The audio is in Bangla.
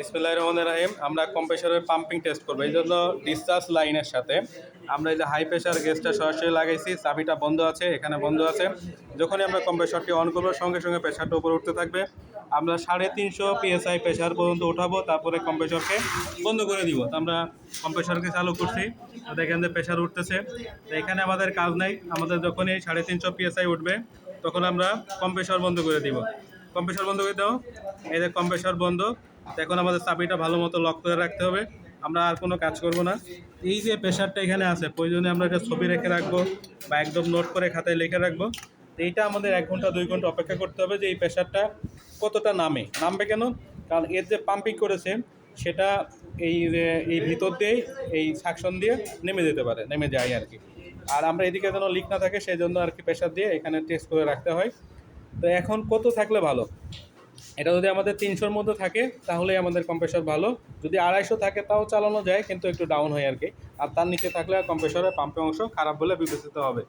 বিসমিল্লাহ রহমান রাহিম, আমরা কম্প্রেসরের পাম্পিং টেস্ট করব। এই জন্য ডিসচার্জ লাইনের সাথে আমরা এই যে হাই প্রেশার গ্যাসটা সরাসরি লাগাইছি, চাবিটা বন্ধ আছে, এখানে বন্ধ আছে। যখনই আমরা কম্প্রেসরটি অন করব, সঙ্গে সঙ্গে প্রেশারটা উপরে উঠতে থাকবে। আমরা সাড়ে তিনশো পিএসআই প্রেশার পর্যন্ত উঠাবো, তারপরে কম্প্রেসরকে বন্ধ করে দিব। তো আমরা কম্প্রেসরকে চালু করছি। তো দেখেন যে প্রেশার উঠতেছে। এখানে আমাদের কাজ নাই। আমাদের যখনই সাড়ে তিনশো পিএসআই উঠবে, তখন আমরা কম্প্রেসর বন্ধ করে দিব। কম্প্রেসর বন্ধ করে দাও। এই যে কম্প্রেসর বন্ধ। তো এখন আমাদের চাবিটা ভালো মতো লক করে রাখতে হবে। আমরা আর কোনো কাজ করব না। এই যে প্রেশারটা এখানে আছে, প্রয়োজনে আমরা এটা ছবি রেখে রাখব বা একদম নোট করে খাতায় লিখে রাখব। এইটা আমাদের এক ঘণ্টা, দুই ঘণ্টা অপেক্ষা করতে হবে যে এই প্রেশারটা কতটা নামে। নামবে কেন? কারণ এর যে পাম্পিং করেছে, সেটা এই যে, এই ভিতর দিয়েই এই সাকশন দিয়ে নেমে যেতে পারে, নেমে যায় আর কি। আর আমরা এদিকে যেন লিক না থাকে সেই জন্য আর কি প্রেশার দিয়ে এখানে টেস্ট করে রাখতে হয়। তো এখন কত থাকলে ভালো? এটা যদি আমাদের তিনশোর মধ্যে থাকে, তাহলেই আমাদের কম্প্রেসর ভালো। যদি আড়াইশো থাকে, তাও চালানো যায়, কিন্তু একটু ডাউন হয় আর কি। আর তার নিচে থাকলে কম্প্রেসরের পাম্পের অংশ খারাপ বলে বিবেচিত হবে।